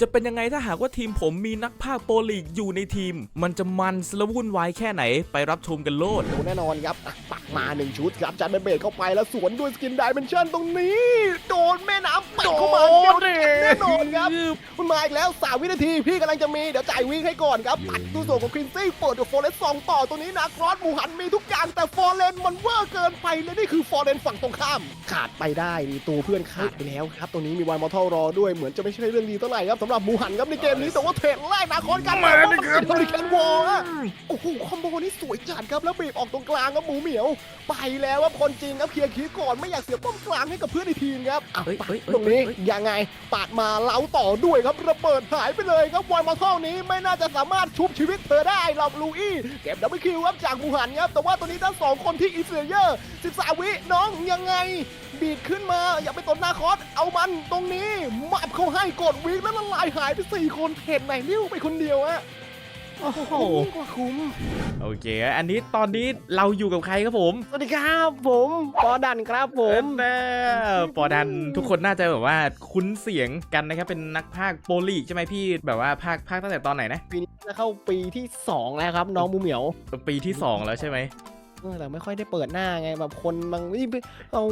จะเป็นยังไงถ้าหากว่าทีมผมมีนักพากโปรลีกอยู่ในทีม มันจะมันสละวุ่นวายแค่ไหนไปรับชมกันโลดดูแน่นอนครับปัก มาหนึ่งชุดครับจันเบเบดเข้าไปแล้วสวนด้วยสกินไดเมนชั่นตรงนี้ โดนแม่น้ำปัดเข้ามาเดียวเด็ดแน่นอนครับมันมาอีกแล้วสามวินาที พี่กำลังจะมี เดี๋ยวจ่ายวิ่งให้ก่อนครับปัดตู้ส่วนของครินซี่เปิดกับโฟเรสสองต่อตรงนี้นะครอสหมูหันมีทุกอย่างแต่ฟอร์เรนมันเวอร์เกินไปและนี่คือฟอร์เรนฝั่งตรงข้าม ขาดไปได้มีตัวเพื่อนขาดไปแล้วครับตรงนี้มีวายมอเทลรอด้วยเหมือนจะไม่ใช่เรื่องดีเท่าไหร่ครับสำหรับหมูหันครับในเกมนี้แต่ว่าเทรดแรกนะคอนกันมาดิครับเฮอริเคนวอลอะโอ้โหคอมโบนี้สวยจัดครับแล้วบีบออกตรงกลางครับหมูเหมียวไปแล้วว่าคนจริงครับเคลียร์คีย์ก่อนไม่อยากเสียป้อมกลางให้กับเพื่อนในทีมครับอะเฮ้ยเฮ้ยเฮ้ยตรงนี้เฮ้ย ยังไงปาดมาเล้าต่อด้วยครับระเบิดหายไปเลยครับวอยมาท่อนี้ไม่น่าจะสามารถชุบชีวิตเธอได้หรอกลูอี้เก็บดับเบิลคิวครับจากบูหันครับแต่ว่าตัวนี้ทั้งสองคนที่อีเซเยอร์13วิน้องยังไง บีดขึ้นมาอย่าไปตนหน้าคอสเอามันตรงนี้มับเขาให้กดวิ่งแล้วละลายหายไปสี่คนเห็นไหนนิ้วไปคนเดียวอะ โอ้โหคุ้มกว่าคุ้ม โอเค อันนี้ตอนนี้เราอยู่กับใครครับผม สวัสดีครับผมปอดันครับผมแน่ปอดันทุกคนน่าจะแบบว่าคุ้นเสียงกันนะครับเป็นนักพากย์โปรลีกใช่ไหมพี่แบบว่าพากย์พากย์ตั้งแต่ตอนไหนนะ ปีนี้จะเข้าปีที่ 2 แล้วครับน้องมูเหมียว ปีที่สองแล้วใช่ไหมเออแต่ไม่ค่อยได้เปิดหน้าไงแบบคนบางนี่เอา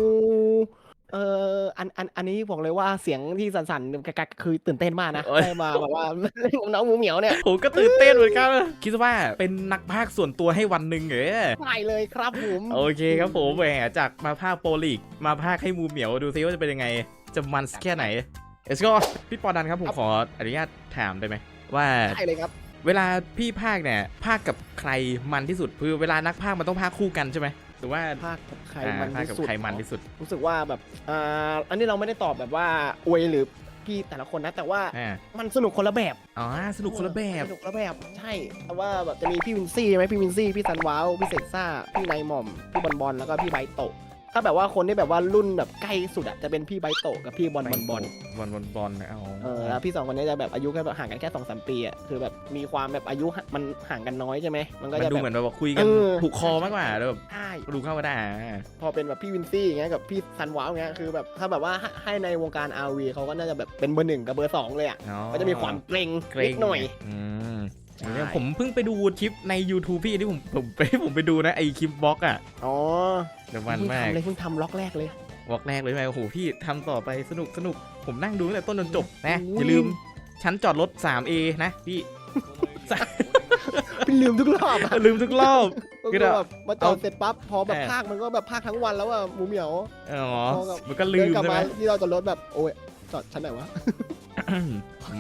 เอออันอันอันนี้บอกเลยว่าเสียงที่สั่นๆกักๆคือตื่นเต้นมากนะได้มาแบบว่าเล่นกับน้องมูเหมียวเนี่ยผมก็ตื่นเต้นเหมือนกัน คิดว่าเป็นนักพากย์ส่วนตัวให้วันหนึ่งเหรอใช่เลยครับผมโอเคครับผมแหมจากมาพากย์โปรลีก มาพากย์ให้มูเหมียวดูซิว่าจะเป็นยังไง จะมันแค่ไหน Let's go พี่ปอดันครับผมขออนุญาตถามได้ไหมว่าใช่เลยครับ เวลาพี่พากย์เนี่ยพากย์กับใครมันที่สุดคือเวลานักพากย์มันต้องพากย์คู่กันใช่ไหมห รือว่าภาคกับใครอ่ามันพากย์ที่กับสุดใครมันที่สุดรู้สึกว่าแบบอ่าอันนี้เราไม่ได้ตอบแบบว่าอวยหรือพี่แต่ละคนนะ แต่ว่าอ่ามันสนุกคนละแบบอ๋อสนุกคนละแบบสนุกคนละแบบใช่แต่ว่าแบบจะมีพี่วินซี่ใช่ไหมพี่วินซี่พี่ซันว้าวพี่เสกซ่าพี่ไนายหม่อมพี่บอลบอลแล้วก็พี่ไบโตะ ถ้าแบบว่าคนที่แบบว่ารุ่นแบบใกล้สุดอะจะเป็นพี่ไบโตะกับพี่บอลบอลบอลบอลบอลบอลนะเอาเออแล้วพี่สองคนนี้จะแบบอายุแค่แบบห่างกันแค่สองสามปีอะคือแบบมีความแบบอายุมันห่างกันน้อยใช่ไหมมันก็จะดูเหมือนแบบว่าคุยกันเออถูกคอมากกว่าแบบใช่ดูเข้ามาได้พอเป็นแบบพี่วินซี่อย่างเงี้ยกับพี่ซันว้าวอย่างเงี้ยคือแบบถ้าแบบว่าให้ในวงการ RV เขาก็น่าจะแบบเป็นเบอร์หนึ่งกับเบอร์สองเลยอะก็จะมีความเกรงนิดหน่อยอื เนี่ยผมเพิ่งไปดูคลิปใน YouTube พี่ที่ผมผมไปผมไปดูนะไอคลิปบล็อกอะอ๋อเดี๋ยวมันเพิ่งมากทำเลยเพิ่งทำล็อกแรกเลยบล็อกแรกเลยใช่ไหมโอ้โหพี่ทำต่อไปสนุกสนุกผมนั่งดูตั้งแต่ต้นจนจบนะอุ้ยอย่าลืมชั้นจอดรถ 3A นะพี่พี่ลืมทุกรอบอะอย่าลืมทุกรอบก็คือคือแบบแบบมาจอดเสร็จปั๊บพอแบบเออภาคมันก็แบบภาคทั้งวันแล้วอะหมูเหมียวอ๋อพอกับมันก็ลืเดินมกลับใช่ไหมามที่เราจอดรถแบบโอ้ยจอดชั้นไหนวะ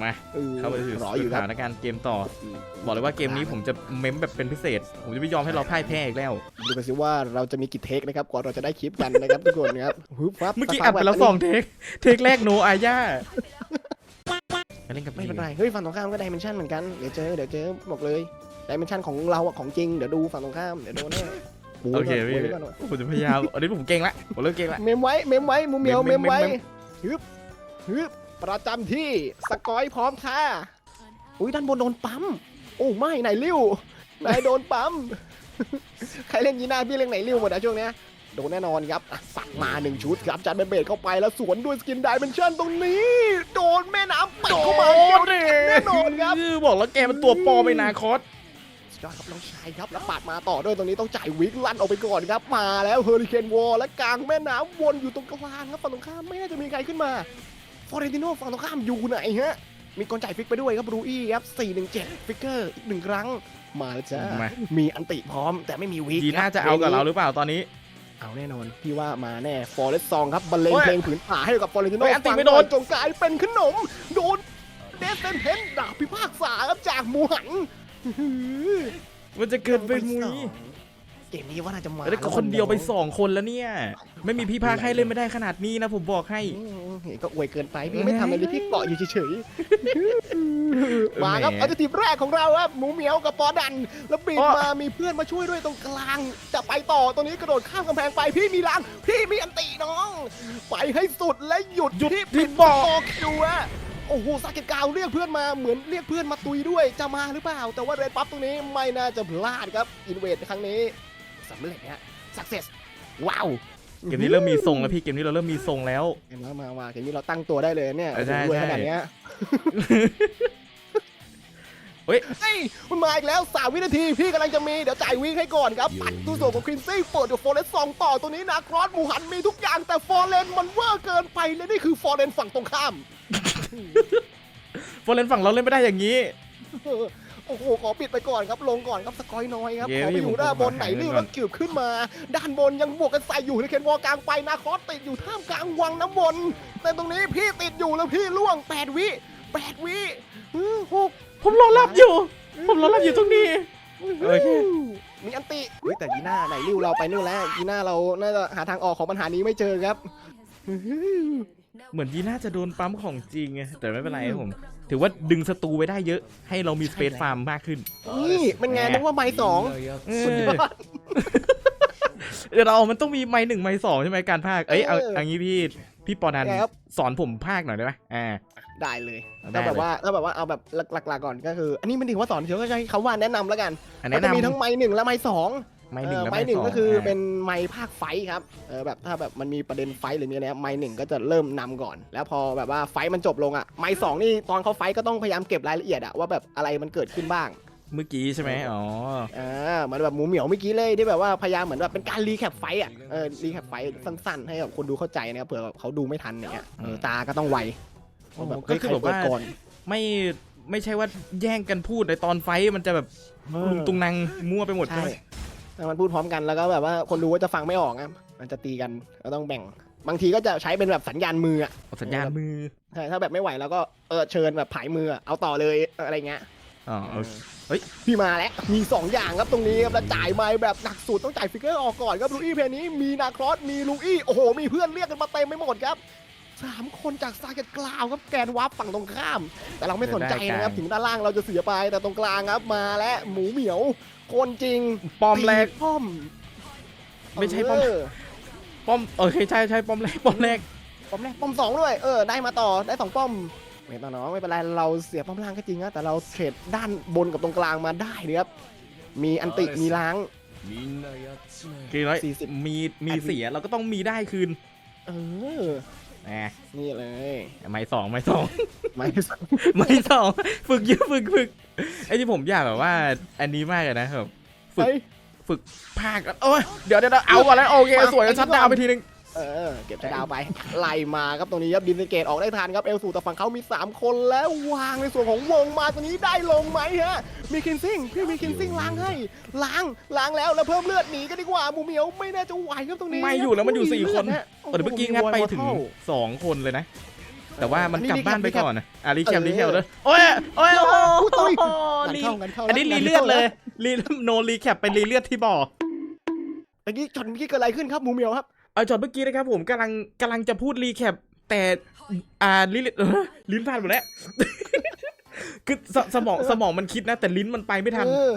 มาเออเข้าไปสู่รอสอยู่คถารับนการณ์เกมต่อ บอกเลยว่าเกมนี้ผมจะเม้มแบบเป็นพิเศษ ผมจะไม่ยอมให้เราพ่ายแพ้อีกแล้ว ดูกันสิว่าเราจะมีกี่เทคนะครับก่อนเราจะได้คลิปกันนะครับทุกคนครับฮึบฟับเมื่อกี้สัอัพัดไปแล้วบบสองเทค เทคแรกโนอาญาไปเล่นกับไม่พี่เป็นไร เฮ้ยฝั่งตรงข้ามก็ไดเมนชั่นเหมือนกัน เดี๋ยวเจอ เดี๋ยวเจอบอกเลยไดเมนชั่นของเราอะของจริง เดี๋ยวดูฝั่งตรงข้าม เดี๋ยวโดนแน่โอเคโอ้พี่ยไว้ก่อนผมจะพยายามอันนี้ผมเก่งละ ผมเริ่มเก่งละ เมมไว้ เมมไว้หมูเหมียว เมเมมมเมมไว้เมมฮึบฮึบ ประจำที่สกอยพร้อมค่ะ อุ้ยด้านบนโดนปั๊ม โอ้ไม่ไหนริ้วนายโดนปั๊ม ใครเล่นยีน่าพี่เล่นไหนริ้วหมดอะช่วงเนี้ยโดนแน่นอนครับอะสักมาหนึ่งชุดครับจัดเบเบดเข้าไปแล้วสวนด้วยสกินไดเมนชั่นตรงนี้ โดนแม่น้ำปัดเข้ามาเดียวเด็ดแน่นอนครับบอกแล้วแกมันตัวปลอมไปนาคอสสุดยอดครับน้องชายครับแล้วปาดมาต่อด้วยตรงนี้ต้องจ่ายวิกลั่นออกไปก่อนครับมาแล้วเฮอริเคนวอลและกลางแม่น้ำวนอยู่ตรงกลางครับฝั่งตรงข้ามไม่น่าจะมีใครขึ้นมา ฟอเรนติโนฝั่งตรงข้ามอยู่ไหนฮะ มีคนจ่ายฟิกไปด้วยครับรูอี้ครับ417 ฟิกเกอร์อีกหนึ่งครั้ง มาแล้วจ้ามา มีอันติพร้อมแต่ไม่มีวิกดีน่าจะเอากับเราหรือเปล่าตอนนี้ เอาแน่นอน พี่ว่ามาแน่ฟอร์เรสซองครับบรรเลงโอ้ยเพลงผืนป่าให้กับฟอเรนติโนเฮ้ยอันติฝั่งไม่โดนตะวัจงกลายเป็นขนม โดนเดสเซนเทนดาบพิพากษาครับจากหมูหัน มันจะเกิดเป็นมุย เกมนี้ว่าน่าจะมาแล้วก็คนเดียวไปสองคนแล้วเนี่ย ไม่มีพี่พากให้เล่นไม่ได้ขนาดนี้นะผมบอกให้อืมเห็นก็อวยเกินไปพี่ไม่ทำอะไรเลยพี่เกาะอยู่เฉยๆมาครับแหมเอาทีมแรกของเราครับหมูเหมียวกับปอดัน แล้วบีบอ้อมามีเพื่อนมาช่วยด้วยตรงกลาง จะไปต่อตรงนี้กระโดดข้ามกำแพงไปพี่มีลัง พี่มีอันติน้อง ไปให้สุดและหยุดหยุดที่ที่ปิดบอกโตคิวอะโอ้โหซาเกตกาวเรียกเพื่อนมาเหมือนเรียกเพื่อนมาตุยด้วยจะมาหรือเปล่า แต่ว่าเรดปั๊บตรงนี้ไม่น่าจะพลาดครับ อินเวดครั้งนี้ สำเร็จฮะ success ว้าวเกมนี้เริ่มมีทรงแล้วพี่เกมนี้เราเริ่มมีทรงแล้ว เห็นไหมมามาเกมนี้เราตั้งตัวได้เลยเนี่ยเออใช่รวยใช่ ขนาดเนี้ยเฮ้ย เฮ้ยมันมาอีกแล้ว 3 วินาที พี่กำลังจะมี เดี๋ยวจ่ายวิ่งให้ก่อนครับ ปัดตู้ส่งของควินซี่เปิดกับฟอร์เรสสองต่อตัวนี้นะครอสหมูหันมีทุกอย่างแต่ฟอร์เรนมันเวอร์เกินไปและนี่คือฟอร์เรนฝั่งตรงข้าม ฟอร์เรนฝั่งเราเล่นไม่ได้อย่างนี้ เออ โอ้โหขอปิดไปก่อนครับลงก่อนครับสกอยน้อยครับเย้ขอไปพี่อยู่ด้านบนผมไหนหาเงินนี่ก่แล้อนวกืบขึ้นมา ด้านบนยังบวกกันใส่อยู่ในเคนวอลกลางไปนาคอสติดอยู่ท่ามกลางวังน้ำวนแต่ตรงนี้พี่ติดอยู่แล้วพี่ล่วง 8 วิ8วิอื้อหกผมรอรับอยู่ ผมรอรับอยู่ตรงนี้โอเคมีอันติเฮ้ยแต่ยีน่าไหนริ้วเราไปนู่นแล้วยีน่าเราน่าจะหาทางออกของปัญหานี้ไม่เจอครับเหมือนยีน่าจะโดนปั๊มของจริงไงแต่ไม่เป็นไรครับผม ถือว่าดึงศัตรูไว้ได้เยอะ ให้เรามีสเปซฟาร์มมากขึ้น นี่เป็นไงนึกว่าไม้สองเอสุดยออดเดี๋ยวเรา มันต้องมีไม้หนึ่งไม้สองใช่ไหมการพากย์เอ้ยเอาเออเอันนี้พี่พี่ปอนันครับ สอนผมพากย์หน่อยได้ไหมอ่า ได้เลยได้ถ้าแบบเลยว่าถ้าแบบว่าเอาแบบหลักๆก่อนก็คือ อันนี้มันถือว่าสอนเฉยก็ใช้คำว่าแนะนำแล้วกันอันมันแนะจะมีนำ ทั้งไม้หนึ่งและไม้สอง ไม้หนึ่งเออและไม้ไม้หนึ่งสองก็คือเป็นไม้ภาคไฟท์ครับเออแบบถ้าแบบมันมีประเด็นไฟท์หรือมีอะไรไม้หนึ่งก็จะเริ่มนำก่อน แล้วพอแบบว่าไฟท์มันจบลงอะไม้สองนี่ตอนเขาไฟท์ก็ต้องพยายามเก็บรายละเอียดอะว่าแบบอะไรมันเกิดขึ้นบ้างเมื่อกี้ใช่ไหมอ๋ออ่าเหมือนแบบหมูเหมียวเมื่อกี้เลยที่แบบว่าพยายามเหมือนแบบเป็นการรีแคปไฟท์อะเออรีแคปไฟท์สั้นๆ ให้แบบคนดูเข้าใจนะครับเผื่อแบบเขาดูไม่ทันอย่างเงี้ยเออตาก็ต้องไวว่าแบบก็เฮ้ยคือใครแบบเปิดว่าก่อนไม่ไม่ใช่ว่าแย่งกันพูดในตอนไฟท์มันจะแบบลุงตุงนางมั่วไปหมดใช่ใช่ไหม ถ้ามันพูดพร้อมกันแล้วก็แบบว่าคนดูก็จะฟังไม่ออกนะมันจะตีกันก็ต้องแบ่ง บางทีก็จะใช้เป็นแบบสัญญาณมืออะเอาสัญญาณมือใช่ถ้าแบบไม่ไหวแล้วก็เออเชิญแบบผายมืออะเอาต่อเลยอะไรเงี้ย อ๋อโอเค พี่มาแล้ว มี 2 อย่างครับตรงนี้ครับแล้วจ่ายไม้แบบหนักสุดต้องจ่ายฟิกเกอร์ออกก่อนครับลูอี้เพลนี้มีนาครอสมีลูอี้โอ้โห มีเพื่อนเรียกกันมาเต็มไปหมดครับ สามคนจากซาเกตกลาวครับแกนวับฝั่งตรงข้าม แต่เราไม่สนใจนะครับถึงด้านล่างเราจะเสียไปแต่ตรงกลางครับมาแล้วหมูเหมียวคนจริงปอมแรกตีป้อม ไม่ใช่ป้อมเป้อมโอเคใช่ใช่ป้อมแรกป้อมแรกป้อมแรกป้อมสองด้วยเออได้มาต่อได้สองป้อมไม่ต้องเนาะไม่เป็นไรเราเสียป้อมล่างก็จริงนะแต่เราเทรดด้านบนกับตรงกลางมาได้เลยครับมีอันติมีล้างคือร้อย40มีมีเสียเราก็ต้องมีได้คืน เออ แหมนี่เลยไม้สองไม้สอง ไม่ไม้สองฝึกเยอะฝึกฝึกไอ้ที่ผมอยากแบบว่า อันนี้มากเลยนะครับ ฝึก เฮ้ย ฝึกภาคกันโอ้ยเดี๋ยวเดี๋ยวเดี๋ยวเอาก่อนแล้วโอเคมาสวยอันนี้ชัดก่อนดาวน์ไปทีนึง เออเก็บชะดาวไปไล่มาครับตรงนี้ครับดินสเกตออกได้ทันครับเอลสูแต่ฝั่งเขามี 3 คนแล้ววางในส่วนของวงมาตรงนี้ได้ลงไหมฮะมีคินซิงพี่มีคินซิงล้างให้ล้างล้างแล้วแล้วเพิ่มเลือดหนีกันดีกว่าหมูเหมียวไม่น่าจะไหวครับตรงนี้ไม่อยู่แล้วมันอยู่สี่คนเลืดะแต่เมื่อกี้งัดไปถึงโอ้โหสองคนเลยนะแต่ว่ามันอันนี้กลับบ้านไปรีแคปก่อนนะอะรีแคปเออรีแคปเลยโอ้ยโอ้ยโอ้อุ้ยโหงานรีเข้างานเข้าอันนี้รีเลือดเลยรีโนรีแคปเป็นรีเลือดที่บ่อเมื่อกี้ช็อตเมื่อกี้เกิดอะไรขึ้นครับหมูเหมียวครับ เอาจอดเมื่อกี้นะครับผมกำลังกำลังจะพูดรีแคปแต่อ่าลิ้นเออลิ้นพันหมดแล้วคือสสมองสมองมันคิดนะ แต่ลิ้นมันไปไม่ทันเออ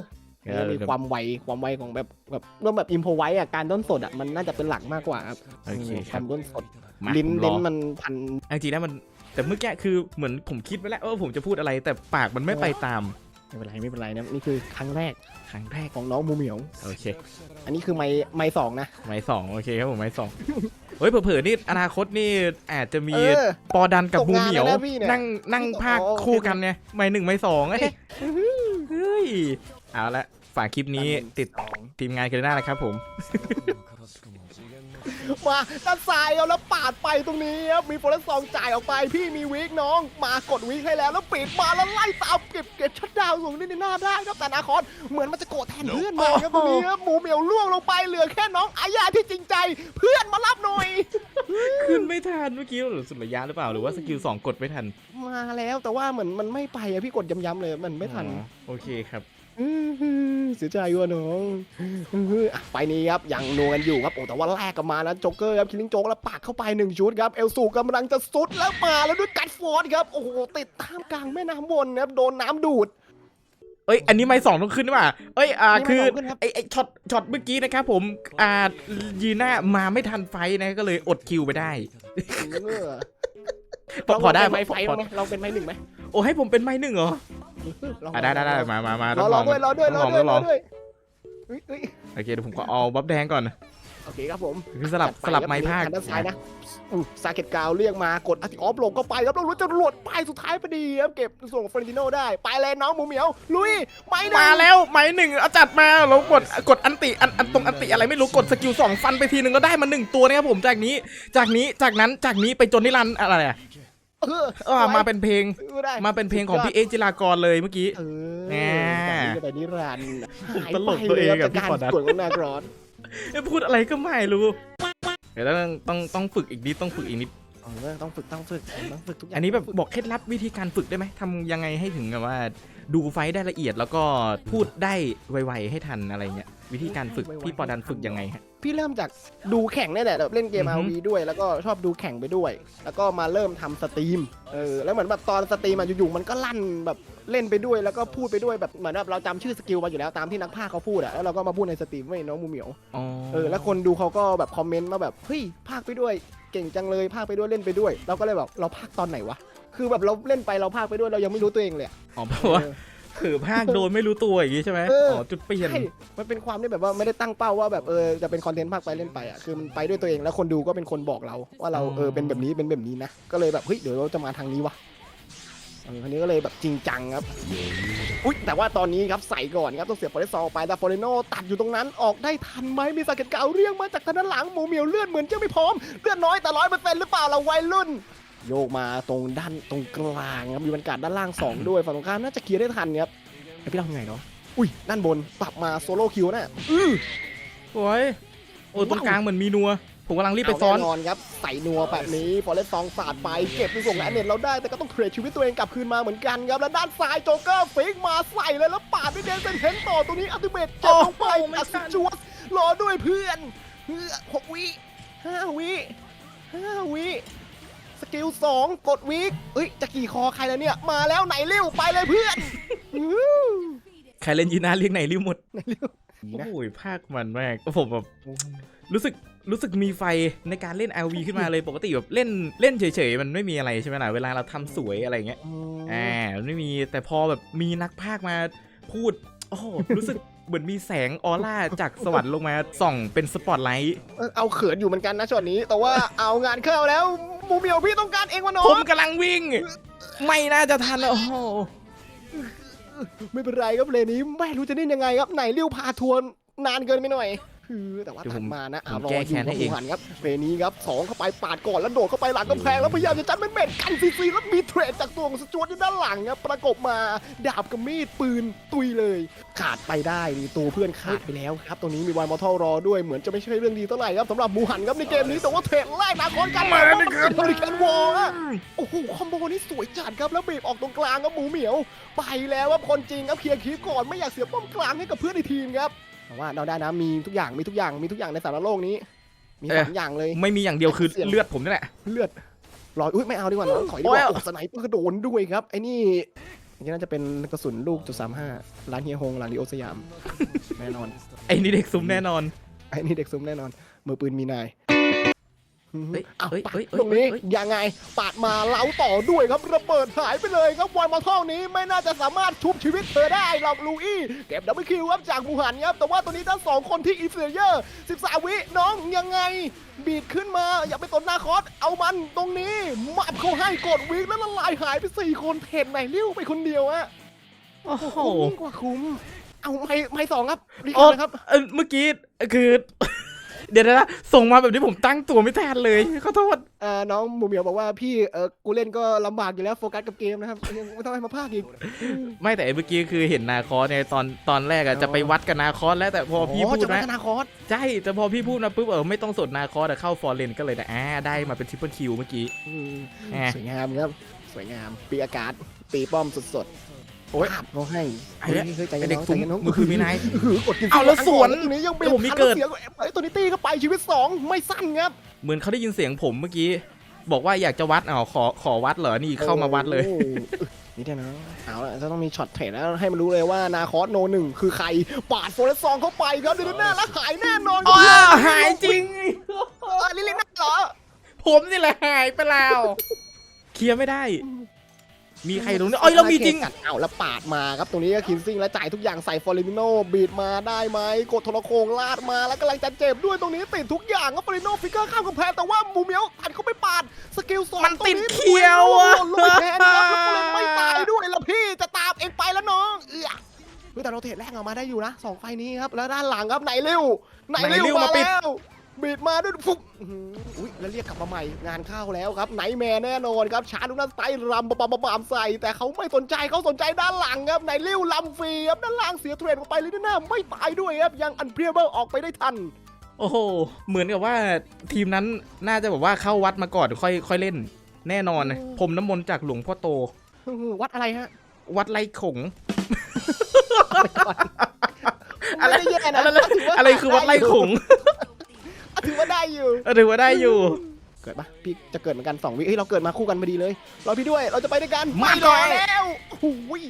เออมีความไวความไวของแบบแบบเรื่องแบบอิมพอไว้อะการด้นสดอะมันน่าจะเป็นหลักมากกว่าครับโอเคมครับทำด้นสดมาลิ้นผมรลิ้อนมันพันเอาจริงๆนะมันแต่เมื่อกี้คือเหมือนผมคิดไว้แล้วว่าผมจะพูดอะไร แต่ปากมันไม่ไปตาม ไม่เป็นไรไม่เป็นไรนะนี่คือครั้งแรกครั้งแรกของน้องหมูเหมียวโอเค อันนี้คือไม้ไม้สองนะ ไม้สองโอเคครับผมไม้สองเฮ้ยเผลอๆนี่อนาคตนี่อาจจะมีเออปอดันกับตกบูงานเหมียว แล้วนะพี่เนี่ยนั่งนั่งนี่ภาคอ๋อคู่กันเนี่ยไม้หนึ่งไม้สองเอ้ยเฮ้ยเอาละฝากคลิปนี้ติดสอง ทีมงานกันได้นะครับผม มาด้านซ้ายเอาแล้วปาดไปตรงนี้ครับมีโฟลสซองจ่ายออกไปพี่มีวิกน้อง มากดวิกให้แล้วแล้วปิดมาแล้วไล่ตามเก็บเก็บชัดดาวน์สูงนี่ในหน้าได้ครับแต่นาคอนเหมือนมันจะโกรธแทนเพื่อนมาครับตรงนี้ครับหมูเหมียวล่วงลงไปเหลือแค่น้องอายาที่จริงใจ เพื่อนมารับหน่อยขึ้นไม่ทันเมื่อกี้หรือสุดระยะหรือเปล่าหรือว่าสกิลสองกดไม่ทัน มาแล้วแต่ว่าเหมือนมันไม่ไปอะพี่กดย้ำๆเลยมันไม่ทันอ๋อโอเคครับ อื้อหือเสียใจว่ะน้องอื้อหืออะไปนี้ครับยังนัวกันอยู่ครับโอ้แต่ว่าแลกกันมานะโจ๊กเกอร์ครับคิลลิงโจ๊กแล้วปากเข้าไปหนึ่งชุดครับเอลสูกำลังจะซุดแล้วมาแล้วด้วยกัดฟอร์ดครับโอ้โหติดท่ามกลางแม่น้ำวนนะครับโดนน้ำดูด เอ้ย อันนี้ไม้สองต้องขึ้นหรือเปล่าเอ้ย อ่า นี่ไมค์คือสองขึ้นครับ ไอไอช็อต ช็อตเมื่อกี้นะครับผม อ่า ยีน่ามาไม่ทันไฟท์นะ ก็เลยอดคิวไปได้ เออ พอพอได้ลงเป็นไม้ไฟพอไหมเราเป็นไม้หนึ่งไหมโอ้ให้ผมเป็นไม้หนึ่งเหรอลองอะได้ได้ได้มามามารอรอด้วยรอด้วยรอต้องลองด้วยต้องลรอองด้วยเฮ้ยเฮ้ยโอเคเดี๋ยวผมก็เอาบัฟแดงก่อน โอเคครับผมคือสลับจัดสลับครับไม้ภาคทงด้านซ้ายนะอู้ซาเกตกาวเรียกมากดอาร์ติออฟลงก็ไปครับแล้วรู้จะรวดไปสุดท้ายพอดีครับเก็บส่งเฟรนติโนได้ ไปเลยน้องหมูเหมียวลุยไปหนึ่งมาแล้วไม้หนึ่งเอาจัดมาเรากดกดอันติอันอันตรงอันติอะไรไม่รู้กดสกิลสองฟันไปทีหนึ่งก็ได้มาหนึ่งตัวนะครับผมจากนี้จากนี้จากนั้นจากนี้ไปจนนิรันดร์อะไรอะเออเออมาเป็นเพลงซื้อได้มาเป็นเพลงของพี่เอกจิรากรเลยเมื่อกี้เออแน่แต่นิรันดร์หายตลกไปตัวเองลยคกัรับบพี่จากปอการนัทกดของนากรอนเอ้ย พูดอะไรก็ไม่รู้เดี๋ยวต้องต้องต้องฝึกอีกนิดต้องฝึกอีกนิดเออต้องฝึกต้องฝึกต้องฝึกทุกอย่างอันนี้แบบบอกเคล็ดลับวิธีการฝึกได้ไหมทำยังไงให้ถึงแบบว่า ดูไฟท์ได้ละเอียดแล้วก็พูดได้ไวๆให้ทันอะไรเงี้ยวิธีการฝึกพี่ปอดันฝึกยังไงฮะ พี่เริ่มจากดูแข่งนี่แหละแบบเล่นเกมอือฮึ RV ด้วย แล้วก็ชอบดูแข่งไปด้วย แล้วก็มาเริ่มทำสตรีมเออแล้วเหมือนแบบตอนสตรีมอะอยู่ๆมันก็ลั่นแบบเล่นไปด้วยแล้วก็พูดไปด้วยแบบเหมือนแบบเราจำชื่อสกิลมาอยู่แล้วตามที่นักพากย์เขาพูดอะแล้วเราก็มาพูดในสตรีมไว้น้องมูเหมียวอ๋อเออแล้วคนดูเขาก็แบบคอมเมนต์มาแบบเฮ้ยพากย์ไปด้วย เก่งจังเลยพากย์ไปด้วยเล่นไปด้วย เราก็เลยแบบเราพากย์ตอนไหนวะ คือแบบเราเล่นไปเราพากย์ไปด้วยเรายังไม่รู้ตัวเองเลยอะอ๋อเพราะว่าเออคือภาคโดนไม่รู้ตัวอย่างงี้ใช่ไหมเอออ๋อ๋อจุดเปลี่ยน ใช่มันเป็นความที่แบบว่าไม่ได้ตั้งเป้าว่าแบบเออจะเป็นคอนเทนต์ภาคไปเล่นไปอะคือมันไปด้วยตัวเองแล้วคนดูก็เป็นคนบอกเรา ว่าเราอ๋อเออเป็นแบบนี้เป็นแบบนี้นะก็เลยแบบเฮ้ยเดี๋ยวเราจะมาทางนี้วะเออคราวนี้ก็เลยแบบจริงจังครับอุ้ยแต่ว่าตอนนี้ครับใส่ก่อนครับต้องเสียบฟอร์เรสซอลไปแต่ฟอร์เรโนตัดอยู่ตรงนั้นออกได้ทันไหมมีสาเก็ตเก่าเรียงมาจากทางด้านหลังหมูเหมียวเลือดเหมือนจะไม่พร้อมเลือดน้อยแต่ร้อยเปอร์เซ็นต์หรือเปล่าเราวัยรุ่น โยกมาตรงด้านตรงกลางครับมีบรรยากาศด้านล่างสองด้วยฝั่งตรงข้ามน่าจะเคลียร์ได้ทันครับไอพี่เราไงเนาะอุ้ยด้านบนปรับมาโซโล่คิวน่ะอื้อโอ้ยโอ้ยตรงกลางเหมือนมีนัว ผมกำลังรีบไปซ้อนเาแน่นอนครับใส่นัวแบบนี้ฟอร์เรสซองสาดไปเก็บไปส่งแอนเน็ตเราได้แต่ก็ต้องเทรดชีวิตตัวเองกลับคืนมาเหมือนกันครับแล้วด้านซ้ายโจเกอร์ฟิกมาใส่เลยแล้วปาดด้วยเดนเซนเทนต่อตรงนี้อัลติเมทเก็บลงไปโอ้โหไม่อัทัสนจวสรอด้วยเพื่อนเพื่อหกวิห้าวิห้าวิ สกิลสองกดวิกเอ้ยจะกี่คอใครแล้วเนี่ย มาแล้วไหนเร็วไปเลยเพื่อนอื้อใครเล่นยีน่าเรียกไหนริ้วหมด ไหนเร็วโอ้ยภาคมันมากผมแบบรู้สึกรู้สึกมีไฟในการเล่น LV ขึ้นมาเลยปกติแบบเล่นเล่นเฉยๆ มันไม่มีอะไรใช่ไหมล่ะเวลาเราทำสวยอะไรเงี้ยอ่ามันไม่มีแต่พอแบบมีนักพากย์มาพูด โอ้โหรู้สึกเหมือนมีแสงออร่าจากสวรรค์ลงมาส่องเป็นสปอตไลท์ เออเอาเขินอยู่เหมือนกันนะช็อตนี้ แต่ว่าเอางานเข้าแล้ว หมูเหมียวพี่ต้องการเองวะน้อผงมกำลังวิ่ง ไม่น่าจะทันโอ้โหไม่เป็นไรครับเลนนี้ไม่รู้จะเล่นยังไงครับไหนเลี้ยวพาทวนนานเกินไปหน่อย คือแต่ว่าตัดมานะอ่ารออยู่ครับผู้หันครับเลนนี้ครับสองเข้าไปปาดก่อนแล้วโดดเข้าไปหลังกำแพงแล้วพยายามจะจัดเป็นเม็ดกันซีซีแล้วมีเทรดจากตัวของสจวตอยู่ด้านหลังครับประกบมาดาบกับมีดปืนตุยเลย ขาดไปได้ดีตัวเพื่อนขาดไปแล้วครับตรงนี้มีวายมอเทลรอด้วยเหมือนจะไม่ใช่เรื่องดีเท่าไหร่ครับสำหรับหมูหันครับในเกมนี้แต่ว่าเทรดแรกนาคอนกันมาแล้วมันเป็นเฮอริเคนวอลอะโอ้โหคอมโบนี้สวยจัดครับแล้วบีบออกตรงกลางครับหมูเหมียว ไปแล้วว่าคนจริงครับเคลียร์คลิปก่อนไม่อยากเสียป้อมกลางให้กับเพื่อนในทีมครับ แต่ว่าเราได้นะมีทุกอย่างมีทุกอย่างมีทุกอย่างในสารโลกนี้ มีสามอย่างเลย ไม่มีอย่างเดียวคือเลือดผมนี่แหละเลือดรอยอุ้ยไม่เอาดีกว่าน้องถอยดีกว่าโอ้สไนเปอร์โดนด้วยครับไอ้นี่อันนี้น่าจะเป็นกระสุนลูกจุดสามห้าร้านเฮียฮงร้านลีโอสยามแน่นอนไอ้นี่เด็กซุ้มแน่นอนไอ้นี่เด็กซุ้มแน่นอนมือปืนมีนาย เฮ้ยเอาเฮ้ยปาดเฮ้ยเฮ้ยตรงนี้เฮ้ยยังไงปาดมาเล้าต่อด้วยครับระเบิดหายไปเลยครับวันมาเท่านี้ไม่น่าจะสามารถชุบชีวิตเธอได้หรอกลูอี้เก็บดับเบิลคิวครับจากมูหันครับแต่ว่าตัวนี้ทั้งสองคนที่อีเฟเยอร์13 วิน้องยังไง บีดขึ้นมาอย่าไปตนหน้าคอสเอามันตรงนี้มับเขาให้กดวิกแล้วละลายหายไปสี่คนเห็นไหนเลี้ยวไปคนเดียวอะโอ้โหคุ้มยิ่งกว่าคุ้มเอาไม่ไม่สองครับรีบโอ้นะครับเอ้ยเมื่อกี้คือ เดี๋ยวนะส่งมาแบบนี้ผมตั้งตัวไม่ทันเลยขอโทษเอ่อน้องหมูเหมียวบอกว่าพี่เออกูเล่นก็ลำบากอยู่แล้วโฟกัสกับเกมนะครับยังไม่ต้องให้มาพากอีก ไม่แต่ไอ้เมื่อกี้คือเห็นนาคอสเนี่ยตอนตอนแรกอะอ๋อจะไปวัดกับนาคอสแล้วแต่พอพี่อ๋อพูดจะพันะฒนาคอร์สใช่แต่พอพี่พูดนะปุ๊บเออไม่ต้องสดนาคอสแต่เข้าฟอร์เรนก็เลยนะอ่าได้มาเป็นทริปเปิลคิวเมื่อกี้อืมแหมสวยงามครับสวยงามปีอากาศตีป้อมสดๆ โอ้ยเขาให้ไอ้เนี่ยฮ้ยใจไอ้เย็นเด็กน้องซุ้มใจเย็นน้องมือคือมีนาย หือกดกินเอาแล้วสวนตัวนี้ยังเบรแต่ผมมีเกิดเสียงไอ้ยตัวนี้ตีก็ไปชีวิตสองไม่สั้นครับเหมือนเขาได้ยินเสียงผมเมื่อกี้ บอกว่าอยากจะวัดอ๋อขอขอวัดเหรอนี่เข้ามาวัดเลย โอ้โหนี่เดี๋ยวนะเอาละจะต้องมีช็อตเทรดแล้วให้มันรู้เลยว่านาคอสโนหนึ่งคือใครปาดโฟร์เรสซองเข้าไปครับเดี๋ยวหน้าแล้วหายแน่นอนอ๋อหายจริง เออลิลิน่าเหรอผมนี่แหละหายไปแล้ว เคลียร์ไม่ได้ มีใครตรงนี้เอ้ยเรามีจริงกัดเอาแล้วปาดมาครับตรงนี้ก็คินซิงและจ่ายทุกอย่างใส่ฟอร์ลิโนบีดมาได้ไหมกดโทรโคงลาดมาแล้วกำลังจะเจ็บด้วยตรงนี้ติดทุกอย่างครับฟอร์ลิโนฟิกเกอร์ข้ามกำแพงแต่ว่ามูเมียวอัดเข้าไปปาดสกิลสองมันติดตรงเขียวอะหล่นลงไปแทนครับแล้วฟอร์เรนไม่ตายด้วยแล้วพี่จะตามเองไปแล้วน้องเอื้อเฮ้ยแต่เราเทรดแรกออกมาได้อยู่นะสองไฟนี้ครับแล้วด้านหลังครับไหนเร็วไหนไหนเร็วเร็วมามาปิดแล้ว บีดมาด้วยฟุบอื้อหืออุ้ยแล้วเรียกกลับมาใหม่งานเข้าแล้วครับไหนแม่แน่นอนครับชาร์ลูกนั้นไตรำบะบะบามใส่แต่เขาไม่สนใจเขาสนใจด้านหลังครับไหนเร็วลำฟรีครับด้านล่างเสียเทรดออกไปเลยนะไม่ตายด้วยครับยังอันเพรียเบิลออกไปได้ทันโอ้โห เหมือนกับว่าทีมนั้นน่าจะแบบว่าเข้าวัดมาก่อนค่อยค่อยเล่น แน่นอนอืมผมน้ำมนต์จากหลวงพ่อโต วัดอะไรฮะ วัดไรขงอะไรแย่นะอะไรอะไรคือวัดไรขง ถือว่าได้อยู่เออถือว่าได้อยู่ เกิดปะพี่จะเกิดเหมือนกันสองวิเฮ้ยเราเกิดมาคู่กันพอดีเลยรอพี่ด้วยเราจะไปด้วยกันมาไปรอเลย แล้วโอ้โห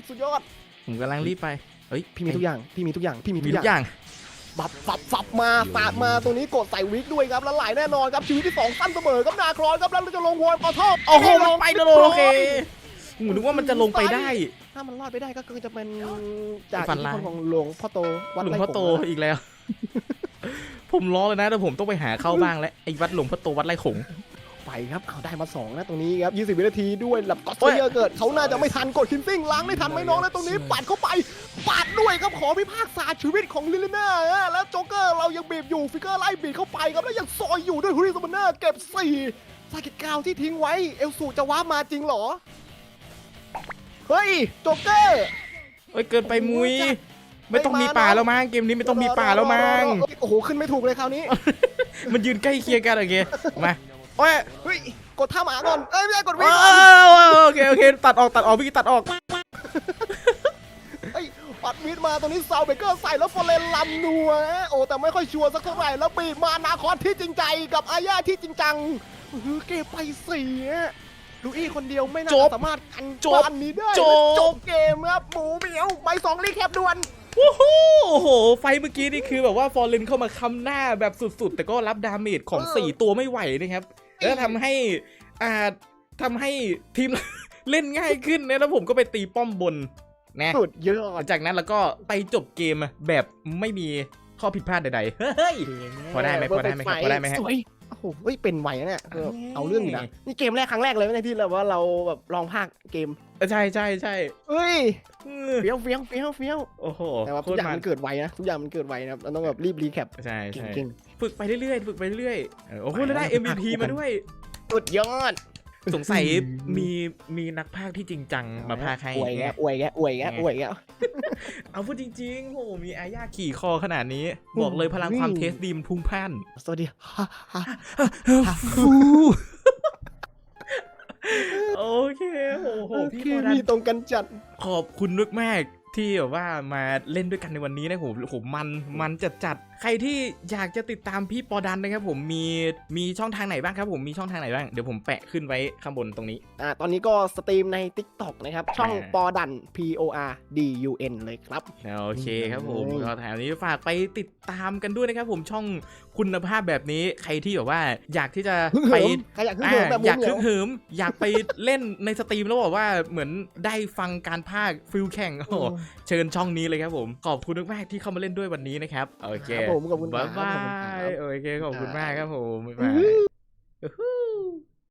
สุดยอด ผมกำลังรีบไปเฮ้ยพี่มีทุกอย่างพี่มีทุกอย่างพี่มีมีทุกทุอกย่างอย่าง บับฝับฝับมาสาดมาตรงนี้กดใส่วิกด้วยครับแล้วไหลแน่นอนครับชีวิตที่สองสั้นเสมอครับนาครอนครับแล้วเราจะลงวอลปอทอโอ้โหมันไปแล้วโอเคหมูนึกว่ามันจะลงไปได้ ถ้ามันรอดไปได้ก็คือจะเป็นจากฝัอินทธิร้าย พลของหลวงพ่อโตวัดหลวงไร่พ่อโตขงอีกแล้ว ผมล้อเลยนะแต่ผมต้องไปหาเข้าบ้างแล้วไอ้วัดหลวงพ่อโตวัดไรขง ไปครับเอาได้มาสองนะตรงนี้ครับ 20 วินาทีด้วยหลับก็โอ้ยเยอะเกิดเขาน่าจะไม่ทันกดคินซิ่งล้างไม่ทันไหม่น้องแล้วตรงนี้ปัดเข้าไปปาดด้วยครับขอพิพากษาชีวิตของลิลิน่าฮะแล้วโจ๊กเกอร์เรายังบีบอยู่ฟิกเกอร์ไล่บีบเข้าไปครับแล้วยังซอยอยู่ด้วยฮุริสมันเนอร์เก็บสี่ซากิกาวที่ทิ้งไว้เอลสูจะว้ามาจริงเหรอเฮ้ยโจ๊กเกอร์ เอ้ยเกินไปมุยโอ้ยจ้ะ ไม่ต้องมีป่าแล้วมั้งเกมนี้ไม่ต้องมีป่าแล้วมั้งเอ้ยโอ้โหขึ้นไม่ถูกเลยคราวนี้ มันยืนใกล้เคียงกันโอเคมาโอ้ยเฮ้ยกดท่าหมาก่อนเอ้ยไม่ใช่กดวิ่ว้งก่อนาวโอเคโอเคตัดออกตัดออกพี่ตัดออกเอ้ยปัดมิดมาตรงนี้ซาวเบเกอร์ใส่แล้วฟอร์เรนลำนัวฮะโอ้แต่ไม่ค่อยชัวร์สักเท่าไหร่แล้วปีบมานาคอสที่จริงใจกับอาญาที่จริงจังอื้อหือเก็บไปสี่ฮะลูอี้คนเดียวไม่น่าจบจะสามารถกันจบบ้านนี้ได้จบจบเกมครับหมูเหมียวใบสองรีแคปด่วน วู้ฮู้โอ้โห ไฟเมื่อกี้นี่คือแบบว่าฟอร์เรนเข้ามาค้ำหน้าแบบสุดๆ แต่ก็รับดาเมจของเออ4ตัวไม่ไหวนะครับ แล้วทำให้อ่าทำให้ทีม เล่นง่ายขึ้นนะแล้วผมก็ไปตีป้อมบนนะสุดยอหลัดงจากนั้นแล้วก็ไปจบเกมแบบไม่มีข้อผิดพลาดใดๆ เฮ้ย พอได้ไหมพอได้ไหมครับพอได้ไหมฮะสวย โอ้โหเฮ้ยเป็นไหวนะเนี่ยเออเอ้ยเอาเรื่องอยู่นะนี่เกมแรกครั้งแรกเลยนะที่เราว่าเราแบบลองภาคเกมเออใช่ใช่ใช่เฮ้ยเออเฟี้ยวเฟี้ยวเฟี้ยวเฟี้ยวโอ้โหแต่ว่าโคทุกตอรย่างมันมันเกิดไวนะทุกอย่างมันเกิดไวนะครับเราต้องแบบรีบรีแคปใช่ใช่เก่งฝึกไปเรื่อยๆฝึกไปเรื่อยๆเออโอ้โหแล้วได้ไปแล้ว MVP มาด้วยๆสุดยอด สงสัยอืมมีมีนักพากย์ที่จริงจังมาพากย์ให้อวยแกอวยแกอวยแกอวยแกเอาพูดจริงๆโหมีอาญาขี่คอขนาดนี้ บอกเลยพลังความเทสดีมพุ่งพล่านสวัสดีฮ่าฮ่าฟูโอเคโอ้โหโอพี่เคโบดันมีตรงกันจัด ขอบคุณมากมากๆที่แบบว่ามาเล่นด้วยกันในวันนี้นะผมผมมันมันจัดจัดๆใครที่อยากจะติดตามพี่ปอดันนะครับผมมีมีช่องทางไหนบ้างครับผมมีช่องทางไหนบ้างเดี๋ยวผมแปะขึ้นไว้ข้างบนตรงนี้ อ่าตอนนี้ก็สตรีมใน TikTok นะครับ ช่องอ่า ปอดัน P O R D U N เลยครับ โอเคครับผมอืม ก็แถวนี้ฝากไปติดตามกันด้วยนะครับผมช่องคุณภาพแบบนี้ใครที่แบบว่าอยากที่จะฮึ่งไป เหิมใครอยากฮึ่งอ่าเหิมแบบหมูอยากเหมีคึยวกเหิม อยากไปเล่นในสตรีมแล้วบอกว่าเหมือนได้ฟังการพากย์ฟิลแข่งโอ้โหเชิญช่องนี้เลยครับผม ขอบคุณมากๆที่เข้ามาเล่นด้วยวันนี้นะครับ โอเค ครับผมขอบคุณครับบ๊ายบาขอบคุณครัยบโอเคขอบคุณครับมากครับผมบ๊ายบายอื้ออื้อหือ